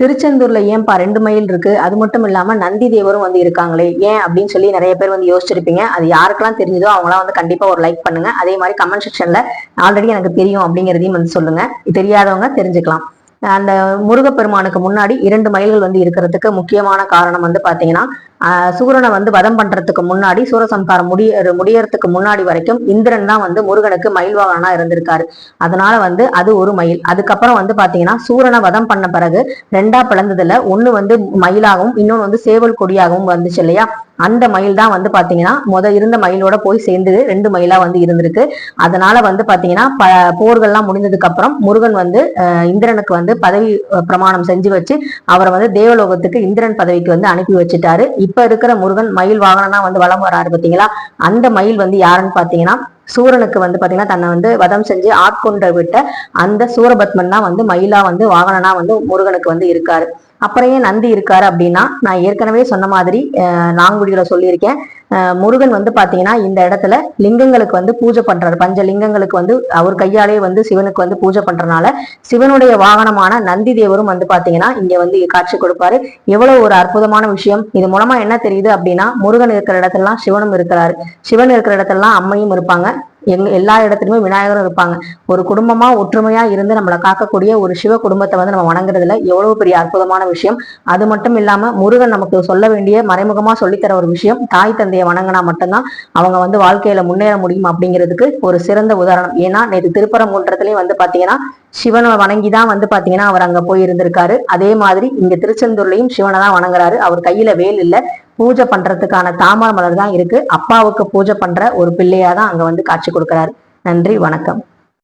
திருச்செந்தூர்ல ஏன்பா ரெண்டு மைல் இருக்கு? அது மட்டும் இல்லாம நந்தி தேவரும் வந்து இருக்காங்களே ஏன் அப்படின்னு சொல்லி நிறைய பேர் வந்து யோசிச்சிருப்பீங்க. அது யாருக்கெல்லாம் தெரிஞ்சதோ அவங்களாம் வந்து கண்டிப்பா ஒரு லைக் பண்ணுங்க. அதே மாதிரி கமெண்ட் செக்ஷன்ல ஆல்ரெடி எனக்கு தெரியும் அப்படிங்கிறதையும் வந்து சொல்லுங்க. தெரியாதவங்க தெரிஞ்சுக்கலாம். அந்த முருகப்பெருமானுக்கு முன்னாடி இரண்டு மைல்கள் வந்து இருக்கிறதுக்கு முக்கியமான காரணம் வந்து பாத்தீங்கன்னா சூரனை வந்து வதம் பண்றதுக்கு முன்னாடி சூரசம்ஹாரம் முடிய முடியறதுக்கு முன்னாடி வரைக்கும் இந்திரன் தான் வந்து முருகனுக்கு மயில்வாகனா இருந்திருக்காரு. அதனால வந்து அது ஒரு மயில். அதுக்கப்புறம் வந்து பாத்தீங்கன்னா சூரனை வதம் பண்ண பிறகு ரெண்டா பிளந்ததுல ஒண்ணு வந்து மயிலாகவும் இன்னொன்னு வந்து சேவல் கொடியாகவும் வந்துச்சு இல்லையா? அந்த மயில் தான் வந்து பாத்தீங்கன்னா முத இருந்த மயிலோட போய் சேர்ந்தது ரெண்டு மயிலா வந்து இருந்திருக்கு. அதனால வந்து பாத்தீங்கன்னா ப போர்கள்லாம் முடிஞ்சதுக்கு அப்புறம் முருகன் வந்து இந்திரனுக்கு வந்து பதவி பிரமாணம் செஞ்சு வச்சு அவரை வந்து தேவலோகத்துக்கு இந்திரன் பதவிக்கு வந்து அனுப்பி வச்சுட்டாரு. இப்ப இருக்கிற முருகன் மயில் வாகனம்னா வந்து வலம் வராரு பாத்தீங்களா? அந்த மயில் வந்து யாருன்னு பாத்தீங்கன்னா சூரனுக்கு வந்து பாத்தீங்கன்னா தன்னை வந்து வதம் செஞ்சு ஆட்கொண்டு விட்ட அந்த சூரபத்மன் தான் வந்து மயிலா வந்து வாகனனா வந்து முருகனுக்கு வந்து இருக்காரு. அப்புறம் ஏன் நந்தி இருக்காரு அப்படின்னா நான் ஏற்கனவே சொன்ன மாதிரி அஹ், நாங்குடியில சொல்லியிருக்கேன். முருகன் வந்து பாத்தீங்கன்னா இந்த இடத்துல லிங்கங்களுக்கு வந்து பூஜை பண்றாரு. பஞ்ச லிங்கங்களுக்கு வந்து அவர் கையாலே வந்து சிவனுக்கு வந்து பூஜை பண்றதுனால சிவனுடைய வாகனமான நந்தி தேவரும் வந்து பாத்தீங்கன்னா இங்க வந்து காட்சி கொடுப்பாரு. எவ்வளவு ஒரு அற்புதமான விஷயம். இது மூலமா என்ன தெரியுது அப்படின்னா முருகன் இருக்கிற இடத்துலலாம் சிவனும் இருக்கிறாரு. சிவன் இருக்கிற இடத்துலலாம் அம்மையும் இருப்பாங்க. எங் எல்லா இடத்துலையுமே விநாயகரும் இருப்பாங்க. ஒரு குடும்பமா ஒற்றுமையா இருந்து நம்மளை காக்கக்கூடிய ஒரு சிவ குடும்பத்தை வந்து நம்ம வணங்குறதுல எவ்வளவு பெரிய அற்புதமான விஷயம். அது மட்டும் இல்லாம முருகன் நமக்கு சொல்ல வேண்டிய மறைமுகமா சொல்லித்தர ஒரு விஷயம் தாய் தந்தையை வணங்கினா மட்டும்தான் அவங்க வந்து வாழ்க்கையில முன்னேற முடியும் அப்படிங்கிறதுக்கு ஒரு சிறந்த உதாரணம். ஏன்னா நேற்று திருப்பரங்குன்றத்துலயும் வந்து பாத்தீங்கன்னா சிவனை வணங்கி தான் வந்து பாத்தீங்கன்னா அவர் அங்க போய் இருந்திருக்காரு. அதே மாதிரி இங்க திருச்செந்தூர்லயும் சிவனை தான் வணங்குறாரு. அவர் கையில வேல் இல்ல. பூஜை பண்றதுக்கான தாமரை மலர் தான் இருக்கு. அப்பாவுக்கு பூஜை பண்ற ஒரு பிள்ளையா தான் அங்க வந்து காட்சி கொடுக்கிறாரு. நன்றி வணக்கம்.